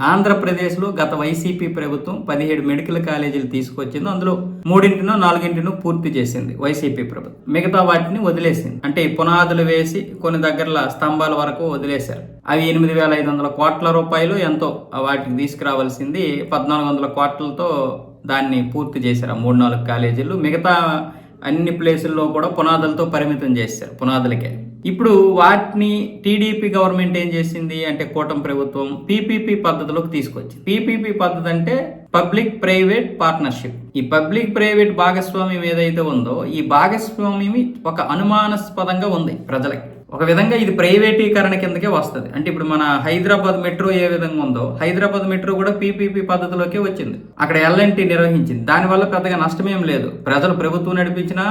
ఆంధ్రప్రదేశ్లో గత వైసీపీ ప్రభుత్వం పదిహేడు మెడికల్ కాలేజీలు తీసుకొచ్చింది. అందులో మూడింటినో నాలుగింటినో పూర్తి చేసింది వైసీపీ ప్రభుత్వం. మిగతా వాటిని వదిలేసింది. అంటే పునాదులు వేసి కొన్ని దగ్గరల స్తంభాల వరకు వదిలేశారు. అవి ఎనిమిది వేల ఐదు వందల కోట్ల రూపాయలు ఎంతో వాటికి తీసుకురావాల్సింది. పద్నాలుగు వందల కోట్లతో దాన్ని పూర్తి చేశారు ఆ మూడు నాలుగు కాలేజీలు. మిగతా అన్ని ప్లేసుల్లో కూడా పునాదులతో పరిమితం చేశారు. పునాదులకే. ఇప్పుడు వాటిని టీడీపీ గవర్నమెంట్ ఏం చేసింది అంటే కూటమి ప్రభుత్వం పీపీపీ పద్ధతిలోకి తీసుకొచ్చింది. పీపీపీ పద్ధతి అంటే పబ్లిక్ ప్రైవేట్ పార్ట్నర్షిప్ ఈ పబ్లిక్ ప్రైవేట్ భాగస్వామ్యం ఏదైతే ఉందో ఈ భాగస్వామ్యం ఒక అనుమానాస్పదంగా ఉంది ప్రజలకి. ఒక విధంగా ఇది ప్రైవేటీకరణ కిందకే వస్తుంది. అంటే ఇప్పుడు మన హైదరాబాద్ మెట్రో ఏ విధంగా ఉందో హైదరాబాద్ మెట్రో కూడా పీపీపీ పద్ధతిలోకే వచ్చింది. అక్కడ ఎల్ఎన్టీ నిర్వహించింది. దానివల్ల పెద్దగా నష్టమేం లేదు. ప్రజలు ప్రభుత్వం నడిపించినా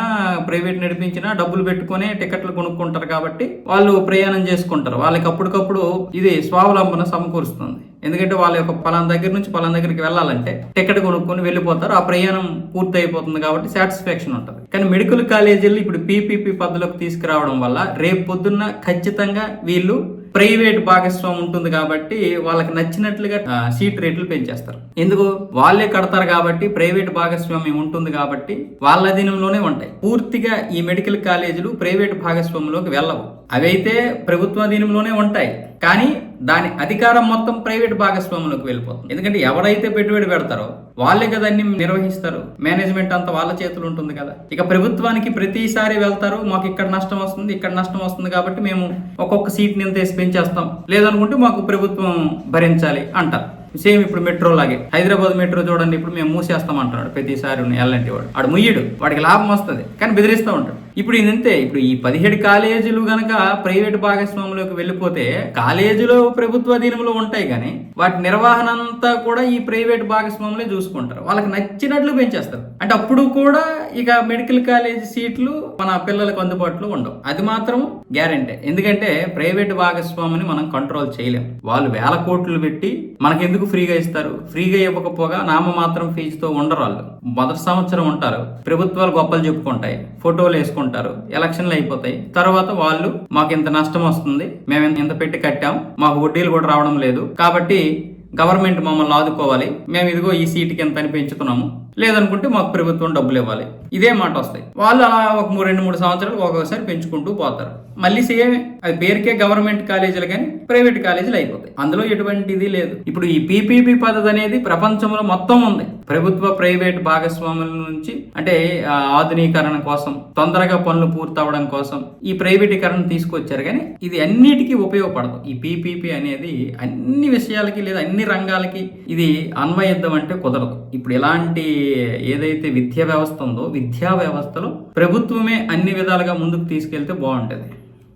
ప్రైవేట్ నడిపించినా డబ్బులు పెట్టుకునే టికెట్లు కొనుక్కుంటారు కాబట్టి వాళ్ళు ప్రయాణం చేసుకుంటారు. వాళ్ళకి అప్పటికప్పుడు ఇది స్వావలంబన సమకూరుస్తుంది. ఎందుకంటే వాళ్ళ యొక్క పలానా దగ్గర నుంచి పలానా దగ్గరికి వెళ్ళాలంటే టికెట్ కొనుక్కొని వెళ్ళిపోతారు. ఆ ప్రయాణం పూర్తి అయిపోతుంది కాబట్టి సాటిస్ఫాక్షన్ ఉంటుంది. కానీ మెడికల్ కాలేజీలు ఇప్పుడు పీపీపీ పద్ధతిలోకి తీసుకురావడం వల్ల రేపు పొద్దున్న ఖచ్చితంగా వీళ్ళు ప్రైవేట్ భాగస్వామ్యం ఉంటుంది కాబట్టి వాళ్ళకి నచ్చినట్లుగా సీట్ రేట్లు పెంచేస్తారు. ఎందుకు? వాళ్ళే కడతారు కాబట్టి ప్రైవేట్ భాగస్వామ్యం ఉంటుంది కాబట్టి వాళ్ళ అధీనంలోనే ఉంటాయి. పూర్తిగా ఈ మెడికల్ కాలేజీలు ప్రైవేట్ భాగస్వామ్యంలోకి వెళ్ళవు. అవైతే ప్రభుత్వ అధీనంలోనే ఉంటాయి. కానీ దాని అధికారం మొత్తం ప్రైవేట్ భాగస్వాములకు వెళ్ళిపోతుంది. ఎందుకంటే ఎవరైతే పెట్టుబడి పెడతారో వాళ్ళే కదా అన్ని నిర్వహిస్తారు. మేనేజ్మెంట్ అంతా వాళ్ళ చేతులు ఉంటుంది కదా. ఇక ప్రభుత్వానికి ప్రతిసారి వెళ్తారు మాకు ఇక్కడ నష్టం వస్తుంది ఇక్కడ నష్టం వస్తుంది కాబట్టి మేము ఒక్కొక్క సీట్ నింత వేసి పెంచేస్తాం. లేదనుకుంటే మాకు ప్రభుత్వం భరించాలి అంటారు. సేమ్ ఇప్పుడు మెట్రో లాగే. హైదరాబాద్ మెట్రో చూడండి ఇప్పుడు మేము మూసేస్తాం అంటున్నాడు ప్రతిసారి ఎల్లంటి వాడు. వాడు ముయ్యడు వాడికి లాభం వస్తుంది కానీ బెదిరిస్తూ ఉంటాడు. ఇప్పుడు ఇదంతే ఇప్పుడు ఈ పదిహేడు కాలేజీలు గనక ప్రైవేట్ భాగస్వాములకు వెళ్ళిపోతే కాలేజీలో ప్రభుత్వ అధీనంలో ఉంటాయి కానీ వాటి నిర్వహణ అంతా కూడా ఈ ప్రైవేట్ భాగస్వాములే చూసుకుంటారు. వాళ్ళకి నచ్చినట్లు పెంచేస్తారు. అంటే అప్పుడు కూడా ఇక మెడికల్ కాలేజ్ సీట్లు మన పిల్లలకు అందుబాటులో ఉండవు. అది మాత్రం గ్యారంటీ. ఎందుకంటే ప్రైవేట్ భాగస్వామిని మనం కంట్రోల్ చేయలేం. వాళ్ళు వేల కోట్లు పెట్టి మనకెందుకు ఫ్రీగా ఇస్తారు? ఫ్రీగా ఇవ్వకపోగా నామ మాత్రం ఫీజుతో ఉండరు వాళ్ళు. మొదటి సంవత్సరం ఉంటారు. ప్రభుత్వాలు గొప్పలు చెప్పుకుంటాయి. ఫోటోలు వేసుకుంటారు. ఎలక్షన్లు అయిపోతాయి. తర్వాత వాళ్ళు మాకు ఇంత నష్టం వస్తుంది. మేము ఇంత పెట్టి కట్టాం. మాకు వడ్డీలు కూడా రావడం లేదు. కాబట్టి గవర్నమెంట్ మమ్మల్ని ఆదుకోవాలి. మేము ఇదిగో ఈ సీటుకి ఎంత అని పెంచుతున్నాము. లేదనుకుంటే మాకు ప్రభుత్వం డబ్బులు ఇవ్వాలి. ఇదే మాట వస్తాయి. వాళ్ళు అలా ఒక మూడు రెండు మూడు సంవత్సరాలు ఒక్కొక్కసారి పెంచుకుంటూ పోతారు. మళ్ళీ సేమ్ అది పేరుకే గవర్నమెంట్ కాలేజీలు కానీ ప్రైవేట్ కాలేజీలు అయిపోతాయి. అందులో ఎటువంటిది లేదు. ఇప్పుడు ఈ పీపీపీ పద్ధతి అనేది ప్రపంచంలో మొత్తం ఉంది. ప్రభుత్వ ప్రైవేట్ భాగస్వాముల నుంచి అంటే ఆధునీకరణ కోసం తొందరగా పనులు పూర్తవడం కోసం ఈ ప్రైవేటీకరణ తీసుకొచ్చారు. కానీ ఇది అన్నిటికీ ఉపయోగపడదు. ఈ పీపీపీ అనేది అన్ని విషయాలకి లేదా అన్ని రంగాలకి ఇది అన్వయిద్దాం అంటే కుదరదు. ఇప్పుడు ఇలాంటి ఏదైతే విద్యా వ్యవస్థ ఉందో విద్యా వ్యవస్థలో ప్రభుత్వమే అన్ని విధాలుగా ముందుకు తీసుకెళ్తే బాగుంటుంది.